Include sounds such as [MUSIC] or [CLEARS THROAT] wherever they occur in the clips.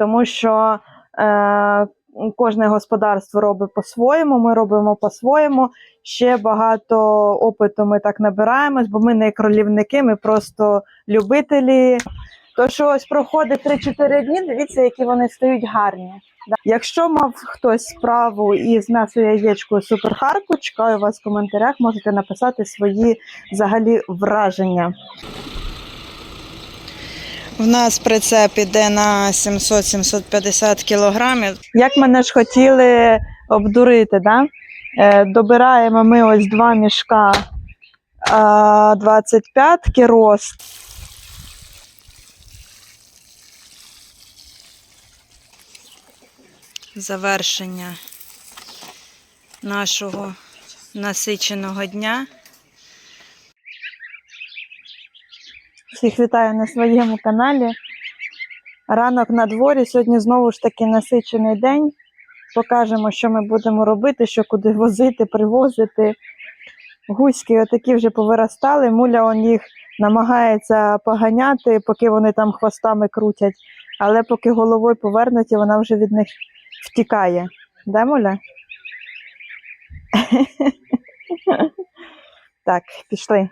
тому що е, кожне господарство робить по-своєму, ми робимо по-своєму. Ще багато опиту ми так набираємось, бо ми не кролівники, ми просто любителі. То, що ось проходить 3-4 дні, дивіться, які вони стають гарні. Якщо мав хтось справу із м'ясо яєчкою суперхарку, чекаю вас в коментарях, можете написати свої взагалі враження. В нас прицеп іде на 700-750 кілограмів. Як мене ж хотіли обдурити, да? Е, добираємо ми ось два мішка а, 25 рост. Завершення нашого насиченого дня. Всіх вітаю на своєму каналі. Ранок на дворі. Сьогодні знову ж таки насичений день. Покажемо, що ми будемо робити, що куди возити, привозити. Гуськи отакі вже повиростали. Муля он їх намагається поганяти, поки вони там хвостами крутять. Але поки головою повернуті, вона вже від них втікає. Да, Муля? [LAUGHS] так, пішли.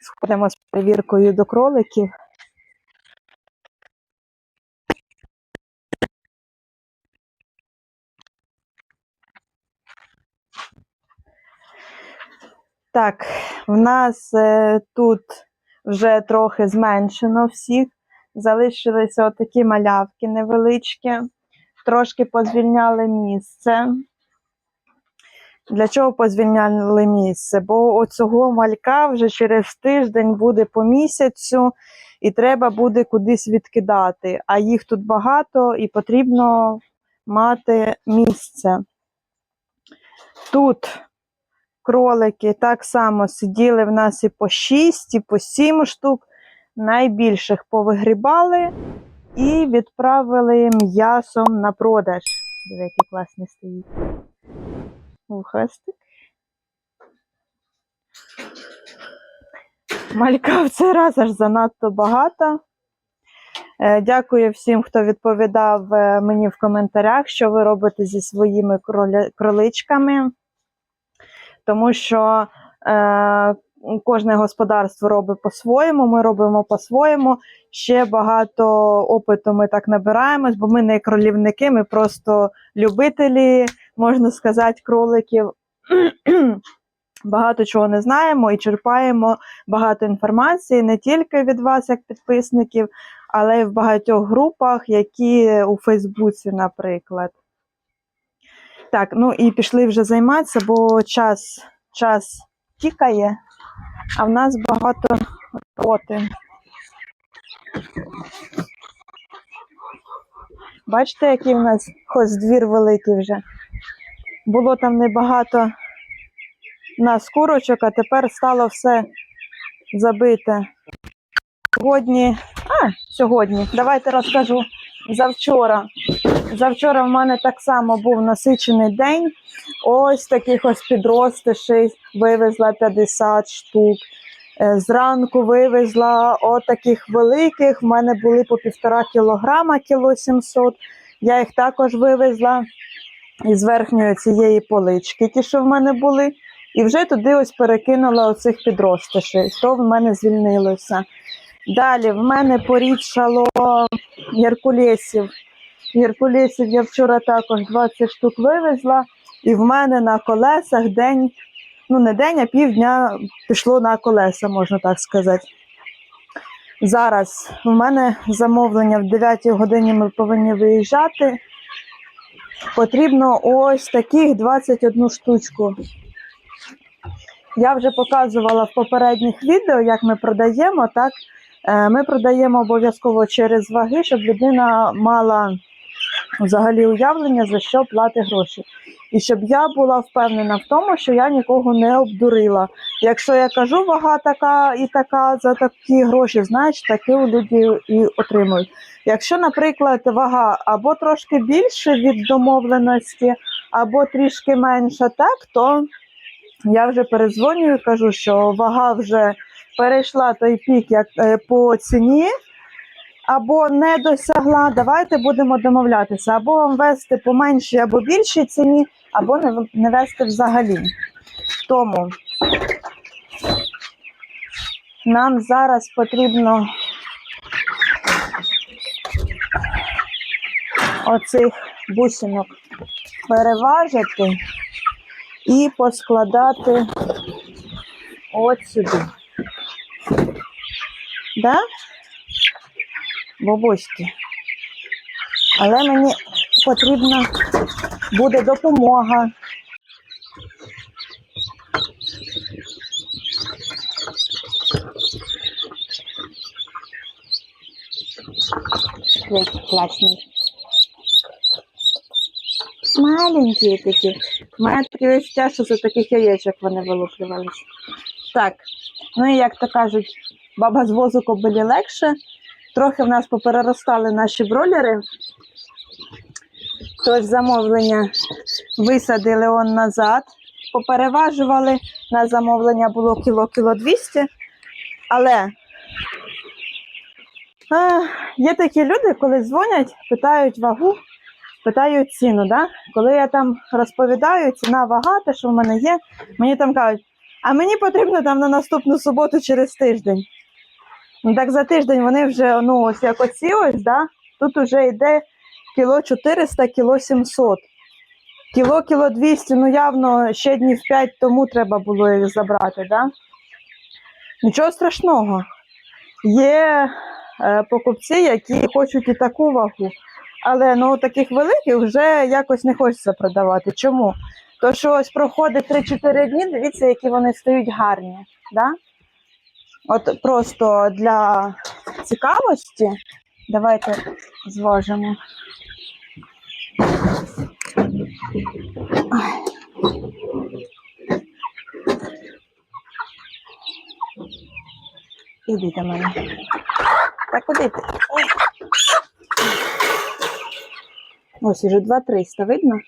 Сходимо з перевіркою до кроликів. Так, в нас е, тут вже трохи зменшено всіх. Залишилися отакі малявки невеличкі, трошки позвільняли місце. Для чого позвільняли місце? Бо оцього малька вже через тиждень буде по місяцю, і треба буде кудись відкидати. А їх тут багато і потрібно мати місце. Тут кролики так само сиділи в нас і по 6, і по 7 штук. Найбільших повигрібали і відправили м'ясом на продаж. Диви, який класний стоїть. Вухастик. Малька в цей раз аж занадто багато. Е, Дякую всім, хто відповідав е, мені в коментарях, що ви робите зі своїми кроличками. Тому що е, кожне господарство робить по-своєму, ми робимо по-своєму. Ще багато опиту ми так набираємось, бо ми не кролівники, ми просто любителі, можна сказати, кроликів. [CLEARS THROAT] Багато чого не знаємо і черпаємо багато інформації не тільки від вас, як підписників, але й в багатьох групах, які у Фейсбуці, наприклад. Так, ну і пішли вже займатися, бо час, час тікає, а в нас багато роботи. Бачите, який в нас хоздвір великий вже. Було там небагато нас курочок, а тепер стало все забите. Сьогодні, а, сьогодні, давайте розкажу. Завчора. Завчора в мене так само був насичений день. Ось таких ось підростишей вивезла 50 штук. Е, Зранку вивезла отаких великих. В мене були по півтора кілограма, кіло 700. Я їх також вивезла із верхньої цієї полички, ті, що в мене були. І вже туди ось перекинула оцих підростишей. То в мене звільнилося. Далі в мене порідшало геркулесів. Геркулесів я вчора також 20 штук вивезла, і в мене на колесах день, ну не день, а півдня пішло на колеса, можна так сказати. Зараз в мене замовлення в 9 годині ми повинні виїжджати. Потрібно ось таких 21 штучку. Я вже показувала в попередніх відео, як ми продаємо. Так, Е, ми продаємо обов'язково через ваги, щоб людина мала взагалі уявлення, за що платить гроші. І щоб я була впевнена в тому, що я нікого не обдурила. Якщо я кажу, вага така і така за такі гроші, значить такі люди і отримують. Якщо, наприклад, вага або трошки більше від домовленості, або трішки менша, так, то я вже передзвонюю і кажу, що вага вже перейшла той пік як е, по ціні, або не досягла, давайте будемо домовлятися, або вам вести по меншій або більшій ціні, або не, вести взагалі. Тому нам зараз потрібно оцих бусинок переважити і поскладати от сюди. Да? Бабуськи. Але мені потрібна буде допомога. Який. Маленькі такі. Мене таке відчуття, що з таких яєчок вони вилуплювалися. Так, ну і як то кажуть, баба з возу кобилі легше. Трохи в нас попереростали наші бролери. Тож замовлення висадили он назад, попереважували. На замовлення було кіло кіло 200. Але а, є такі люди, коли дзвонять, питають вагу, питають ціну. Да? Коли я там розповідаю, ціна вага, те, що в мене є, мені там кажуть, а мені потрібно там на наступну суботу через тиждень. Ну так за тиждень вони вже, ну ось як оці да? тут вже йде кіло 400, кіло 700. Кіло, кіло 200, ну явно ще днів 5 тому треба було їх забрати, да? Нічого страшного. Є е, покупці, які хочуть і таку вагу, але ну таких великих вже якось не хочеться продавати. Чому? То що ось проходить 3-4 дні, дивіться, які вони стають гарні. Да? От просто для цікавості давайте зважимо. Іди до мене. Та куди ти? Ось уже 2300, видно?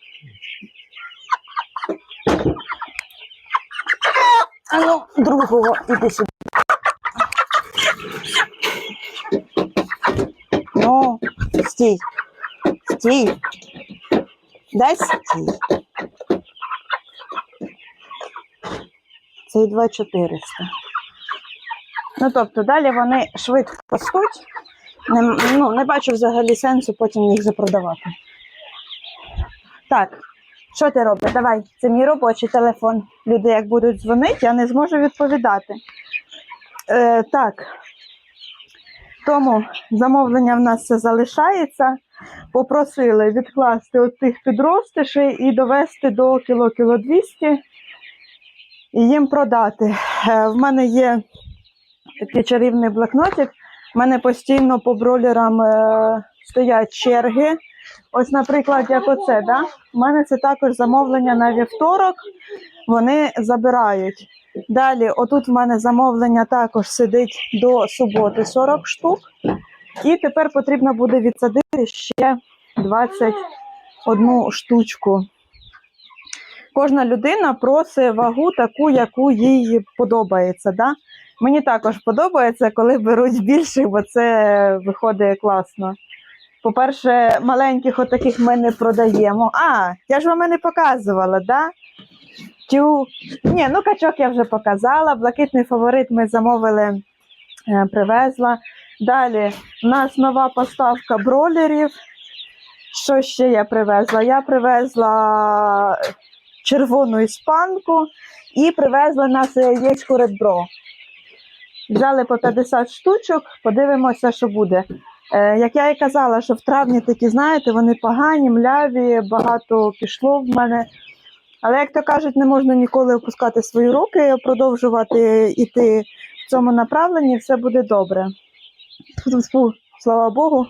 А ну, другого іди сюди. Стій. Стій. Дай стій. Цей 2400. Ну, тобто, далі вони швидко ростуть. Не, ну, не бачу взагалі сенсу потім їх запродавати. Так, що ти робиш? Давай, це мій робочий телефон. Люди, як будуть дзвонити, я не зможу відповідати. Е, так. Тому замовлення в нас все залишається. Попросили відкласти от тих підростишей і довести до кіло кіло 200 і їм продати. Е, в мене є такий чарівний блокнотик. У мене постійно по бролерам е, стоять черги. Ось, наприклад, як оце, да? У мене це також замовлення на вівторок. Вони забирають. Далі, отут в мене замовлення також сидить до суботи 40 штук. І тепер потрібно буде відсадити ще 21 штучку. Кожна людина просить вагу таку, яку їй подобається. Да? Мені також подобається, коли беруть більших, бо це виходить класно. По-перше, маленьких отаких ми не продаємо. А, я ж вам не показувала, да? Тю. Ні, ну качок я вже показала. Блакитний фаворит ми замовили, е, привезла. Далі у нас нова поставка бролерів. Що ще я привезла? Я привезла червону іспанку і привезла на яєчку Red Bro. Взяли по 50 штучок, подивимося, що буде. Е, як я і казала, що в травні такі, знаєте, вони погані, мляві, багато пішло в мене. Але, як то кажуть, не можна ніколи опускати свої руки, продовжувати йти в цьому направленні, все буде добре. Фу, слава Богу.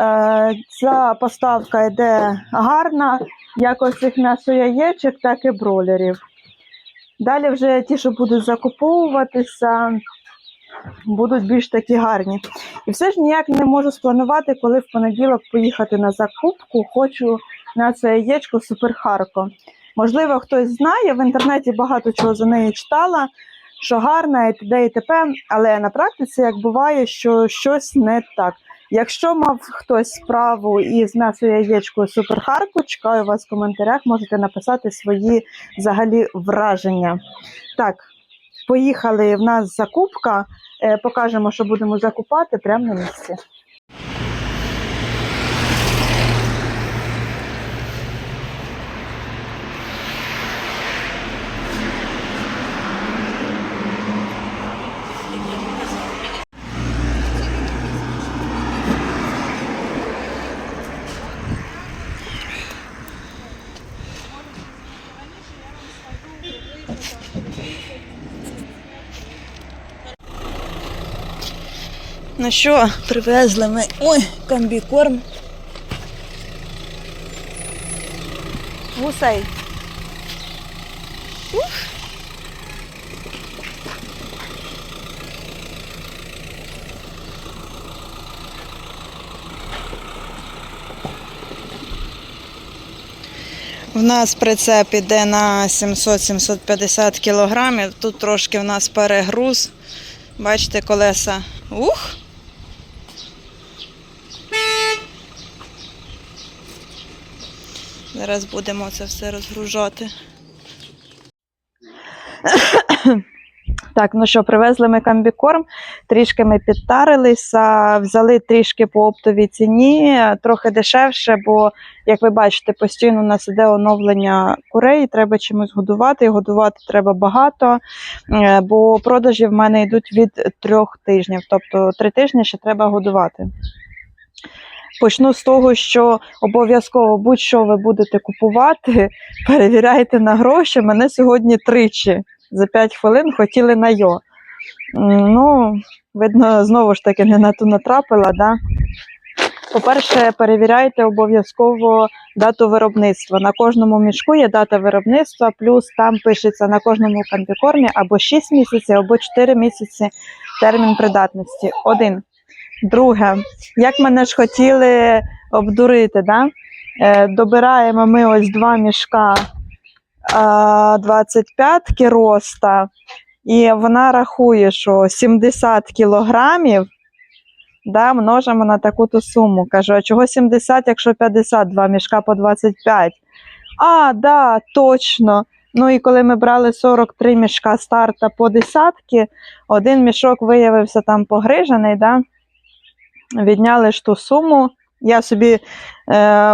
Е, ця поставка йде гарна, як цих м'ясо яєчок, так і бролерів. Далі вже ті, що будуть закуповуватися, будуть більш такі гарні. І все ж ніяк не можу спланувати, коли в понеділок поїхати на закупку. Хочу на це яєчко суперхарко. Можливо, хтось знає, в інтернеті багато чого за неї читала. що гарна, і т.д. і т.п., але на практиці як буває, що щось не так. Якщо мав хтось справу із м'ясо яєчкою суперхарку, чекаю вас в коментарях, можете написати свої взагалі враження. Так, поїхали. В нас закупка. Е, Покажемо, що будемо закупати прямо на місці. Ну що, привезли ми. Ой, комбікорм. Гусей. В нас прицеп іде на 700-750 кілограмів. Тут трошки в нас перегруз. Бачите, колеса. Ух! Зараз будемо це все розгружати. Так, ну що, привезли ми комбікорм, трішки ми підтарилися, взяли трішки по оптовій ціні, трохи дешевше, бо, як ви бачите, постійно у нас іде оновлення курей, треба чимось годувати, і годувати треба багато, е, бо продажі в мене йдуть від трьох тижнів, тобто три тижні ще треба годувати. Почну з того, що обов'язково будь-що ви будете купувати, [LAUGHS] перевіряйте на гроші. Мене сьогодні тричі за 5 хвилин хотіли на йо. Ну, видно, знову ж таки не на ту натрапила. Да? По-перше, перевіряйте обов'язково дату виробництва. На кожному мішку є дата виробництва, плюс там пишеться на кожному комбікормі або 6 місяців, або 4 місяці термін придатності. Один. Друге, як мене ж хотіли обдурити, да? е, добираємо ми ось два мішка а, 25 роста, і вона рахує, що 70 кілограмів да, множимо на таку-то суму. Кажу, а чого 70, якщо 52 мішка по 25? А, да, точно. Ну і коли ми брали 43 мішка старта по десятки, один мішок виявився там погрижений, да? Відняли ж ту суму. Я собі, е,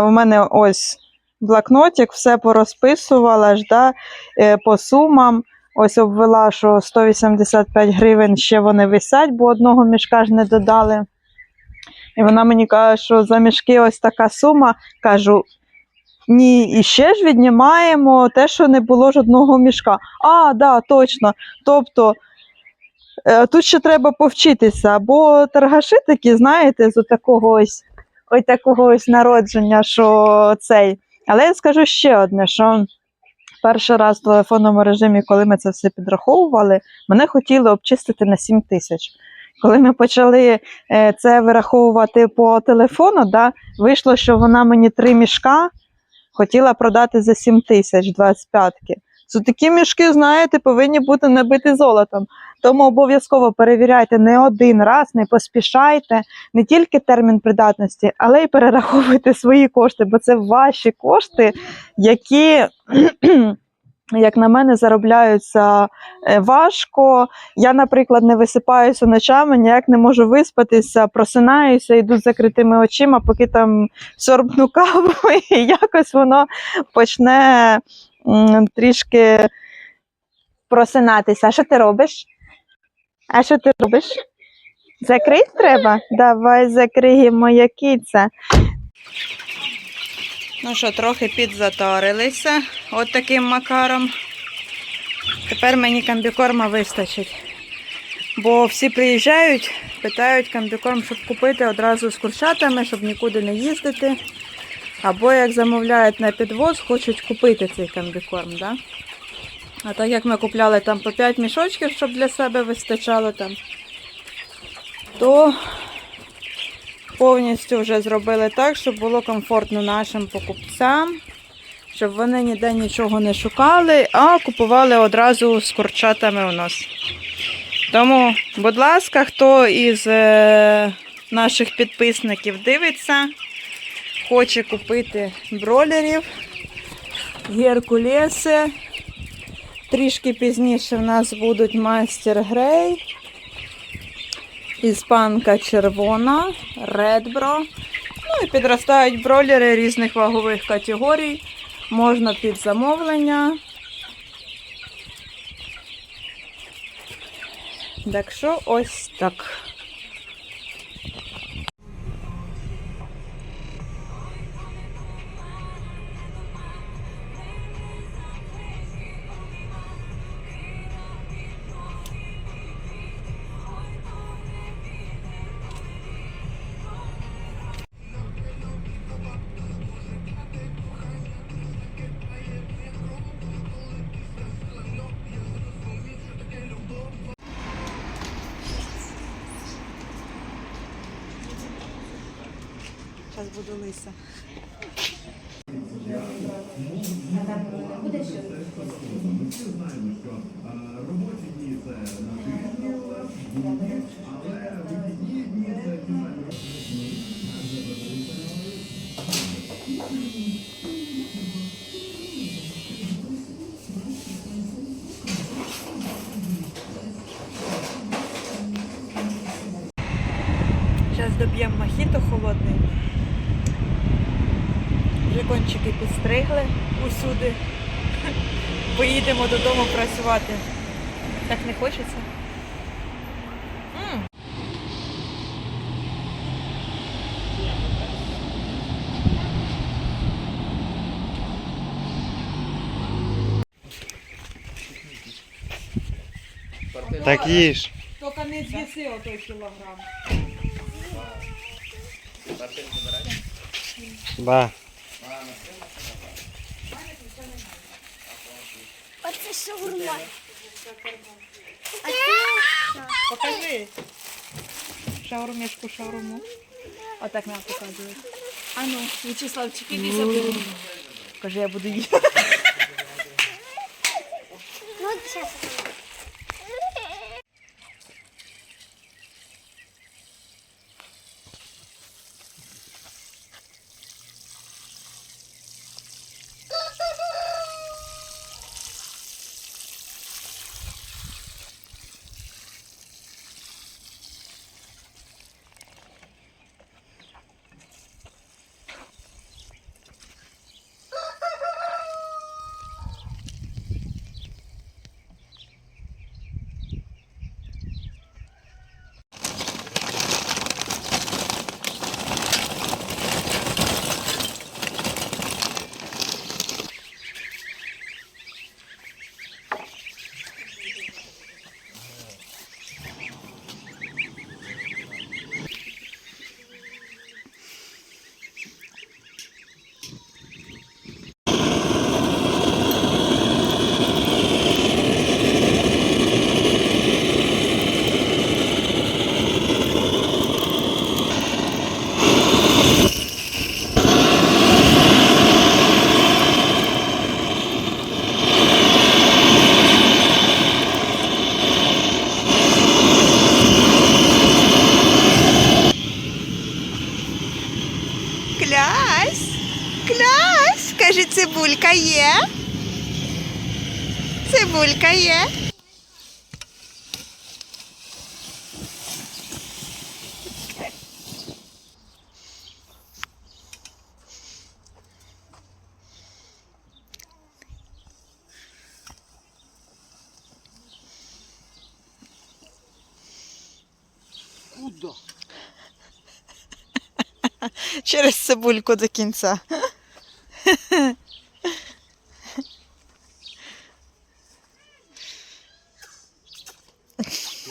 в мене ось блокнотик, все порозписувала ж, да, е, по сумам. Ось обвела, що 185 гривень ще вони висять, бо одного мішка ж не додали. І вона мені каже, що за мішки ось така сума. Кажу, ні, і ще ж віднімаємо те, що не було жодного мішка. А, да, точно. Тобто тут ще треба повчитися, бо торгаші такі, знаєте, з такого ось, ось такого ось народження, що цей. Але я скажу ще одне, що перший раз в телефонному режимі, коли ми це все підраховували, мене хотіли обчистити на 7 тисяч. Коли ми почали е, це вираховувати по телефону, да, вийшло, що вона мені три мішка хотіла продати за 7 тисяч 25-ки. Це такі мішки, знаєте, повинні бути набиті золотом. Тому обов'язково перевіряйте не один раз, не поспішайте не тільки термін придатності, але й перераховуйте свої кошти, бо це ваші кошти, які, [CLEARS THROAT] як на мене, заробляються е, важко. Я, наприклад, не висипаюся ночами, ніяк не можу виспатися, просинаюся, йду з закритими очима, поки там сорбну каву, [LAUGHS] і якось воно почне трішки просинатися. А що ти робиш? А що ти робиш? Закрить треба? Давай закриємо, моя киця. Ну що, трохи підзатарилися от таким макаром. Тепер мені комбікорма вистачить. Бо всі приїжджають, питають комбікорм, щоб купити одразу з курчатами, щоб нікуди не їздити. Або як замовляють на підвоз, хочуть купити цей комбікорм. Да? А так як ми купляли там по 5 мішочків, щоб для себе вистачало там, то повністю вже зробили так, щоб було комфортно нашим покупцям. щоб вони ніде нічого не шукали, а купували одразу з курчатами у нас. Тому, будь ласка, хто із е, наших підписників дивиться, хоче купити бролерів, геркулеси. Трішки пізніше в нас будуть майстер Грей, іспанка червона, редбро. Ну і підростають бролери різних вагових категорій. Можна під замовлення. Так що ось так. Зараз буду лиса. Зараз доб'ємо мохіто холодний. Вже кончики підстригли усюди. Поїдемо додому працювати. Так не хочеться. Так їж. Тільки не з'їси отой кілограм. Да. Шаурма. Покажи. Шаурмішку, шаурму. Отак нам показують. А ну, Вячеславчик, іди забуду. Покажи, я буду їсти. Ну, сейчас. Цибулька є. Цибулька є. Через цибульку до кінця.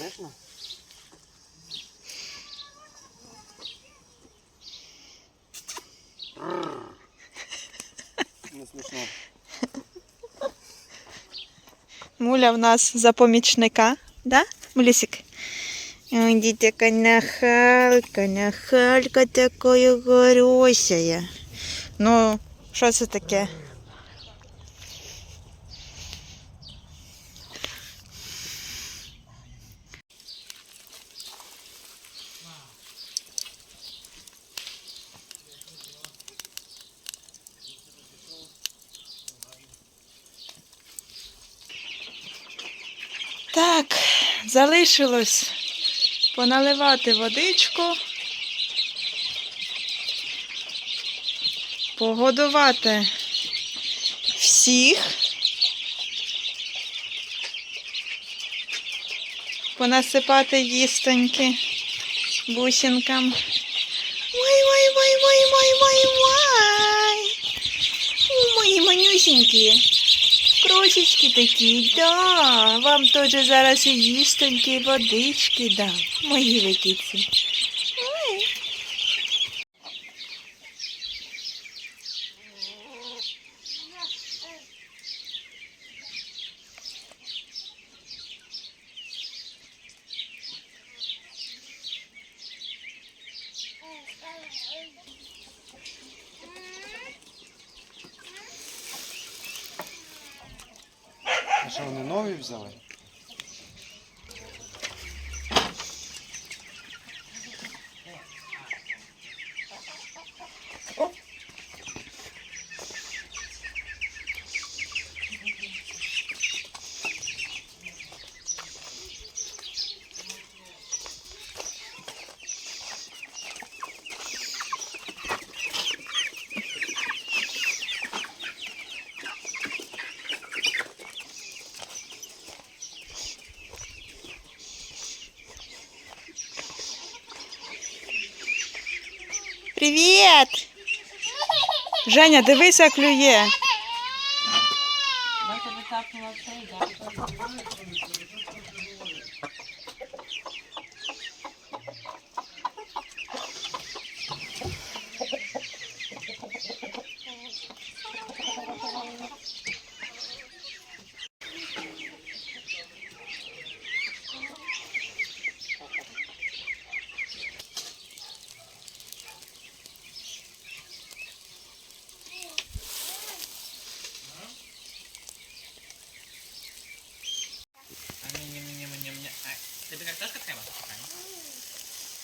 Не смішно. Муля в нас за помічника, да, Мулісик? Ой, дітяка нахалька, нахалька такою горюсяє. Ну, що це таке? Так, залишилось поналивати водичку, погодувати всіх, понасипати їстоньки бусинкам. О, мої манюсінькі. Крошечки такі, да. Вам теж зараз і їстоньки, водички дам. Мої ви киці. Ой. А що, вони нові взяли? Привіт! Женя, дивися, клює. Тобі картошка треба?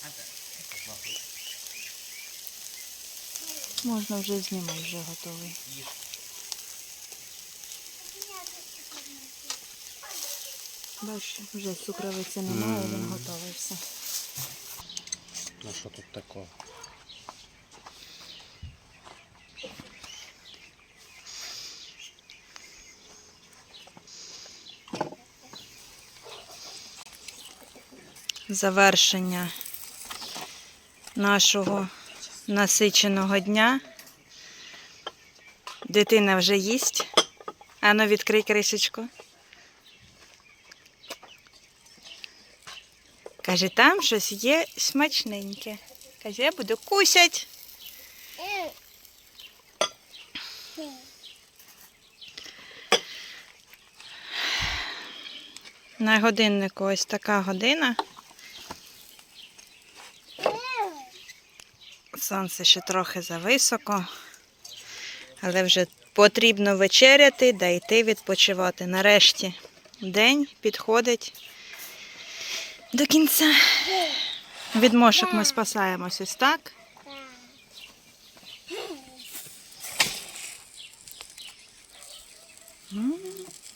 А так. Можна вже знімати, вже готовий. Бачиш, вже цукровиці немає, він готовий все. Ну що тут такого? завершення нашого насиченого дня. Дитина вже їсть. Ану, відкрий кришечку. Каже, там щось є смачненьке. Каже, я буду кусять. На годиннику ось така година. Сонце ще трохи зависоко, але вже потрібно вечеряти да йти відпочивати. Нарешті день підходить до кінця. Від мошок ми спасаємось ось так.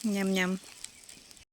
Ням-ням.